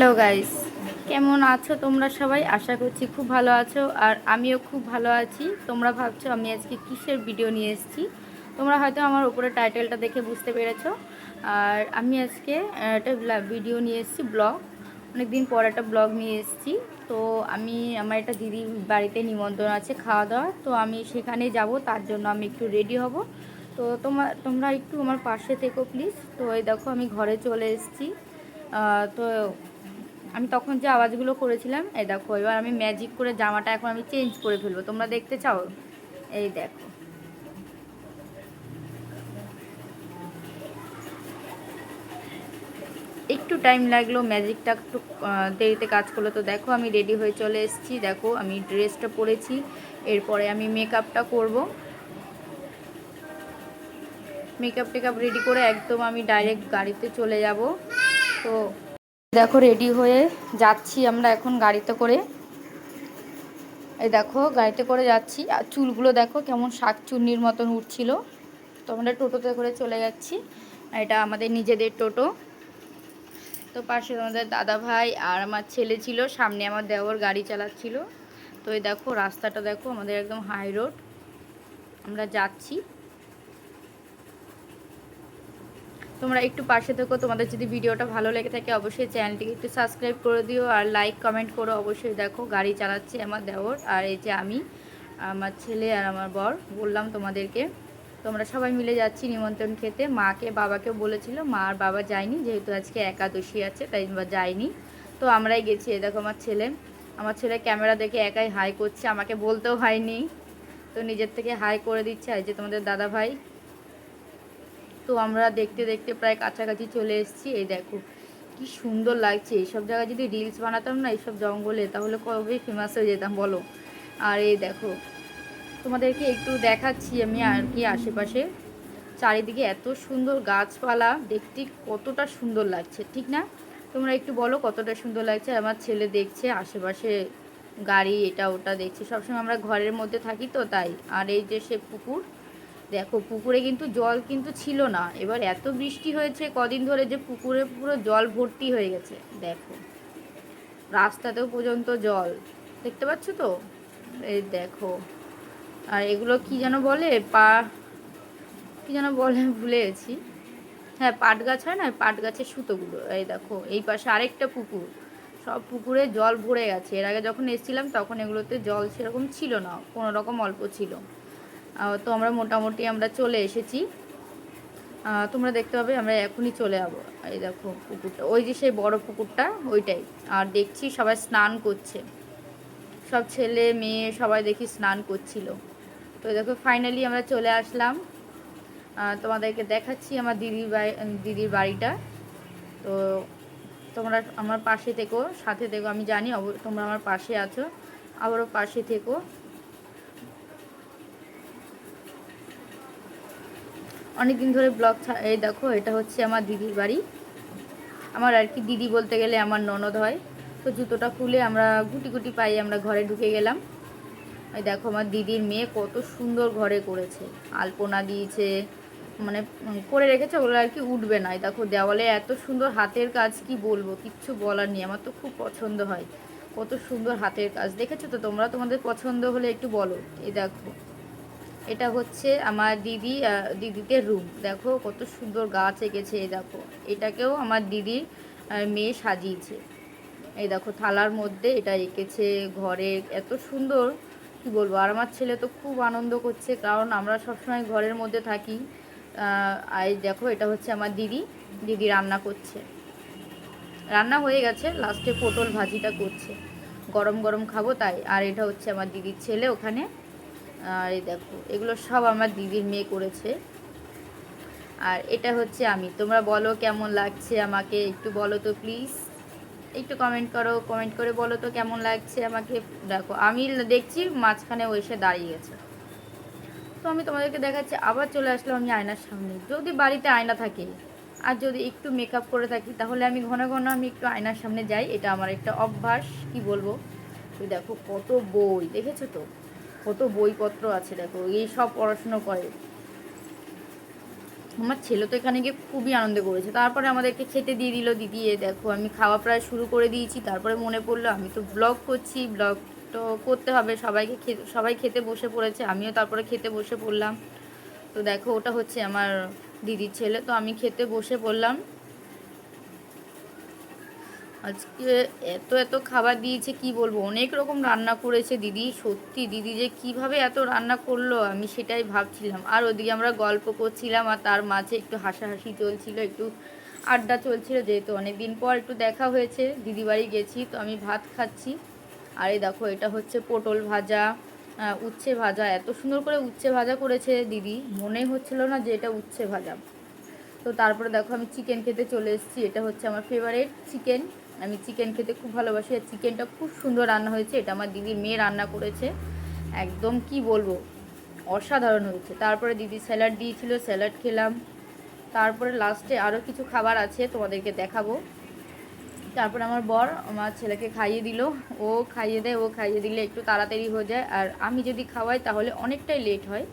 Hello guys, কেমন আছো তোমরা সবাই? আশা করছি খুব ভালো আছো আর আমিও খুব ভালো আছি। তোমরা ভাবছ আমি আজকে কিসের ভিডিও নিয়ে এসেছি? তোমরা হয়তো আমার উপরে টাইটেলটা দেখে বুঝতে পেরেছ। আর আমি আজকে একটা ভিডিও নিয়ে এসেছি ব্লগ অনেক দিন পর একটা ব্লগ নিয়ে এসেছি। তো আমি, আমার একটা দিদির বাড়িতে নিমন্ত্রণ আছে খাওয়া দাওয়া তো আমি সেখানে যাব, তার জন্য আমি একটু রেডি হব। তো তোমার তোমরা একটু আমার পাশে থেকো প্লিজ তো এই দেখো আমি ঘরে চলে এসেছি। তো আমি তখন যে আওয়াজগুলো করেছিলাম, এই দেখো, এবার আমি ম্যাজিক করে জামাটা এখন আমি চেঞ্জ করে ফেলব। তোমরা দেখতে চাও? এই দেখো। একটু টাইম লাগল ম্যাজিকটা একটু দেরিতে কাজ করল। তো দেখো, আমি রেডি হয়ে চলে এসেছি। দেখো, আমি ড্রেসটা পরেছি। এরপরে আমি মেকআপটা করব। মেকআপ টেকআপ রেডি করে একদম আমি ডাইরেক্ট গাড়িতে চলে যাব। তো দেখো রেডি হয়ে যাচ্ছি আমরা এখন গাড়িতে করে। এই দেখো, গাড়িতে করে যাচ্ছি। আর চুলগুলো দেখো, কেমন শাক চুন্নির মতন উঠছিল। তো আমরা টোটোতে করে চলে যাচ্ছি। এটা আমাদের নিজেদের টোটো। তো পাশে আমাদের দাদা ভাই আর আমার ছেলে ছিল। সামনে আমার দেওর গাড়ি চালাচ্ছিল। তো এই দেখো, রাস্তাটা দেখো, আমাদের একদম হাই রোড আমরা যাচ্ছি। তোমরা একটু পাশে থেকো। তোমাদের যদি ভিডিওটা ভালো লেগে থাকে, অবশ্যই চ্যানেলটিকে একটু সাবস্ক্রাইব করে দিও। আর লাইক, কমেন্ট করো। অবশ্যই দেখো, গাড়ি চালাচ্ছে আমার দেওর। আর এই যে আমি, আমার ছেলে আর আমার বর, বললাম তোমাদেরকে। তোমরা সবাই মিলে যাচ্ছি নিমন্ত্রণ খেতে। মাকে, বাবাকেও বলেছিল, মা আর বাবা যায়নি, যেহেতু আজকে একাদশী আছে, তাই যায়নি। তো আমরাই গেছি দেখো আমার ছেলে। আমার ছেলে ক্যামেরা দেখে একাই হাই করছে, আমাকে বলতেও হয়নি। তো নিজের থেকে হাই করে দিচ্ছে। আর যে তোমাদের দাদা ভাই তো আমরা দেখতে দেখতে প্রায় কাছাকাছি চলে এসেছি। এই দেখো, কি সুন্দর লাগছে। এইসব জায়গায় যদি রিলস বানাতাম না, এইসব জঙ্গলে, তাহলে কবে ফেমাস হয়ে যেতাম বলো? আর এই দেখো, তোমাদেরকে একটু দেখাচ্ছি আমি আর কি আশেপাশে। চারিদিকে এত সুন্দর গাছপালা, দেখতে কতটা সুন্দর লাগছে, ঠিক না? তোমরা একটু বলো কতটা সুন্দর লাগছে, আমার ছেলে দেখছে, আশেপাশে গাড়ি এটা ওটা দেখছে। সবসময় আমরা ঘরের মধ্যে থাকি তো তাই। আর এই যে সে পুকুর দেখো, পুকুরে কিন্তু জল কিন্তু ছিল না। এবার এত বৃষ্টি হয়েছে কদিন ধরে যে পুকুরে পুরো জল ভর্তি হয়ে গেছে। দেখো, রাস্তাতেও পর্যন্ত জল। দেখতে পাচ্ছ তো? এই দেখো, আর এগুলো কি যেন বলে? পা, কি যেন বলে? ভুলে গেছি। হ্যাঁ পাট গাছ হয় না? পাট গাছের সুতোগুলো। এই দেখো, এই পাশে আরেকটা পুকুর। সব পুকুরে জল ভরে গেছে। এর আগে যখন এসেছিলাম, তখন এগুলোতে জল সেরকম ছিল না। কোনো রকম অল্প ছিল। তো আমরা মোটামুটি আমরা চলে এসেছি। তোমরা দেখতে পাবে আমরা এখনই চলে যাব। এই দেখো পুকুরটা। ওই যে সেই বড় পুকুরটা, ওইটাই। আর দেখছি সবাই স্নান করছে। সব ছেলে, মেয়ে সবাই দেখি স্নান করছিল। তো দেখো ফাইনালি আমরা চলে আসলাম। তোমাদেরকে দেখাচ্ছি আমার দিদির দিদির বাড়িটা। তো তোমরা আমার পাশে থেকো, সাথে থেকো। আমি জানি তোমরা আমার পাশে আছো। আবারও পাশে থেকো। অনেকদিন ধরে ব্লগ এই দেখো, এটা হচ্ছে আমার দিদির বাড়ি। আমার আর কি দিদি বলতে গেলে আমার ননদ হয়। তো জুতোটা খুলে আমরা গুটি গুটি পাই আমরা ঘরে ঢুকে গেলাম। এই দেখো, আমার দিদির মেয়ে কত সুন্দর ঘরে করেছে। আলপনা দিয়েছে মানে করে রেখেছে, ওগুলো আর কি উঠবে না। এই দেখো, দেওয়ালে এত সুন্দর হাতের কাজ, কি বলব, কিচ্ছু বলার নেই। আমার তো খুব পছন্দ হয়। কত সুন্দর হাতের কাজ। দেখেছ তো তোমরা? তোমাদের পছন্দ হলে একটু বলো। এই দেখো। এটা হচ্ছে আমার দিদি দিদিদের রুম দেখো কত সুন্দর গাছ এঁকেছে, এই দেখো। এটাকেও আমার দিদির মেয়ে সাজিয়েছে। এই দেখো থালার মধ্যে এটা এঁকেছে ঘরে, এত সুন্দর। কি বলব, আর আমার ছেলে তো খুব আনন্দ করছে, কারণ আমরা সবসময় ঘরের মধ্যে থাকি। আর দেখো এটা হচ্ছে আমার দিদি দিদি রান্না করছে। রান্না হয়ে গেছে লাস্টে পটল ভাজিটা করছে। গরম গরম খাব তাই, আর এটা হচ্ছে আমার দিদির ছেলে ওখানে আর এই দেখো, এগুলো সব আমার দিদির মেয়ে করেছে। আর এটা হচ্ছে আমি। তোমরা বলো কেমন লাগছে আমাকে? একটু বলো তো প্লিজ একটু কমেন্ট করো কমেন্ট করে বলো তো কেমন লাগছে আমাকে? দেখো, আমি দেখছি মাঝখানে ও এসে দাঁড়িয়ে গেছে। তো আমি তোমাদেরকে দেখাচ্ছি, আবার চলে আসলাম আমি আয়নার সামনে। যদি বাড়িতে আয়না থাকে আর যদি একটু মেকআপ করে থাকি, তাহলে আমি ঘন ঘন আমি একটু আয়নার সামনে যাই। এটা আমার একটা অভ্যাস, কি বলব? তো দেখো, কত বই, দেখেছ তো? কত বইপত্র আছে, দেখো, এই সব পড়াশুনো করে। আমার ছেলে তো এখানে গিয়ে খুবই আনন্দ করেছে। তারপরে আমাদেরকে খেতে দিয়ে দিল, দিদি, এ দেখো, আমি খাওয়া প্রায় শুরু করে দিয়েছি। তারপরে মনে পড়ল, আমি তো ব্লগ করছি ব্লগ তো করতে হবে, সবাইকে খেতে সবাই খেতে বসে পড়েছে, আমিও তারপরে খেতে বসে পড়লাম। তো দেখো, ওটা হচ্ছে আমার দিদির ছেলে, তো আমি খেতে বসে পড়লাম। আজকে এত এত খাবার দিয়েছে, কি বলব? অনেক রকম রান্না করেছে দিদি, সত্যি দিদি যে কীভাবে এত রান্না করল, আমি সেটাই ভাবছিলাম। আর ওদিকে আমরা গল্প করছিলাম, আর তার মাঝে একটু হাসাহাসি চলছিল, একটু আড্ডা চলছিল, যেহেতু অনেক দিন পর একটু দেখা হয়েছে দিদি বাড়ি গেছি, তো আমি ভাত খাচ্ছি। আর এই দেখো, এটা হচ্ছে পটল ভাজা উচ্ছে ভাজা। এত সুন্দর করে উচ্ছে ভাজা করেছে দিদি, মনে হচ্ছিল না যে এটা উচ্ছে ভাজা। তো তারপরে দেখো, আমি চিকেন খেতে চলে এসেছি, এটা হচ্ছে আমার ফেভারিট চিকেন আমি চিকেন খেতে খুব ভালোবাসি আর চিকেনটা খুব সুন্দর রান্না হয়েছে। এটা আমার দিদির মেয়ে রান্না করেছে। একদম কি বলব? অসাধারণ হয়েছে। তারপরে দিদি স্যালাড দিয়েছিল স্যালাড খেলাম। তারপরে লাস্টে আরও কিছু খাবার আছে, তোমাদেরকে দেখাবো। তারপর আমার বর আমার ছেলেকে খাইয়ে দিল। ও খাইয়ে দেয়, ও খাইয়ে দিলে একটু তাড়াতাড়ি হয়ে যায়। আর আমি যদি খাওয়াই তাহলে অনেকটাই লেট হয়।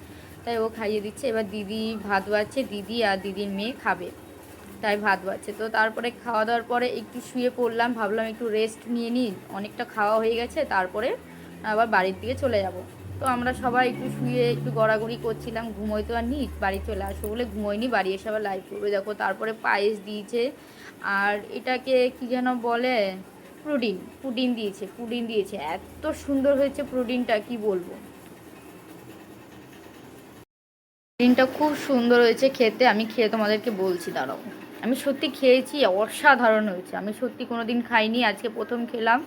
তাই ও খাইয়ে দিচ্ছে। এবার দিদি ভাত বাড়ছে, দিদি আর দিদির মেয়ে খাবে। তাই ভাত বাড়ছে। তো তারপরে খাওয়া দাওয়ার পরে একটু শুয়ে পড়লাম, ভাবলাম একটু রেস্ট নিয়ে নিই। অনেকটা খাওয়া হয়ে গেছে, তারপরে আবার বাড়ির দিকে চলে যাব। তো আমরা সবাই একটু শুয়ে একটু গড়াগড়ি করছিলাম, ঘুমোই তো আর নি বাড়ি চলে আসব বলে ঘুমোইনি, বাড়ি এসে আবার লাইভ করবে। দেখো, তারপরে পায়েস দিয়েছে আর এটাকে কি যেন বলে প্রোটিন পুডিং দিয়েছে পুডিং দিয়েছে। এত সুন্দর হয়েছে প্রোটিনটা কি বলব? পুডিংটা খুব সুন্দর হয়েছে খেতে, আমি খেয়ে তোমাদেরকে বলছি, দাঁড়াও। আমি সত্যি খেয়েছি, অসাধারণ হয়েছে। আমি সত্যি কোনো দিন খাইনি, আজকে প্রথম খেলাম।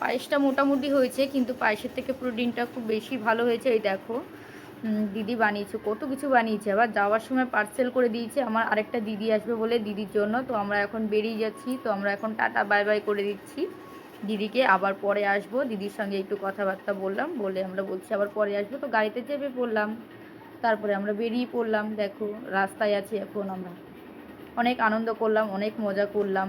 পায়েসটা মোটামুটি হয়েছে, কিন্তু পায়েসের থেকে প্রোটিনটা খুব বেশি ভালো হয়েছে, এই দেখো। দিদি বানিয়েছে, কত কিছু বানিয়েছে। আবার যাওয়ার সময় পার্সেল করে দিয়েছে, আমার আরেকটা দিদি আসবে বলে দিদির জন্য। তো আমরা এখন বেরিয়ে যাচ্ছি, তো আমরা এখন টাটা বাই বাই করে দিচ্ছি। দিদিকে আবার পরে আসব, দিদির সঙ্গে একটু কথাবার্তা বললাম, বলে আমরা বলছি আবার পরে আসব। তো গাড়িতে চেপে পড়লাম, তারপরে আমরা বেরিয়ে পড়লাম, দেখো, রাস্তায় আছি এখন আমরা। অনেক আনন্দ করলাম অনেক মজা করলাম।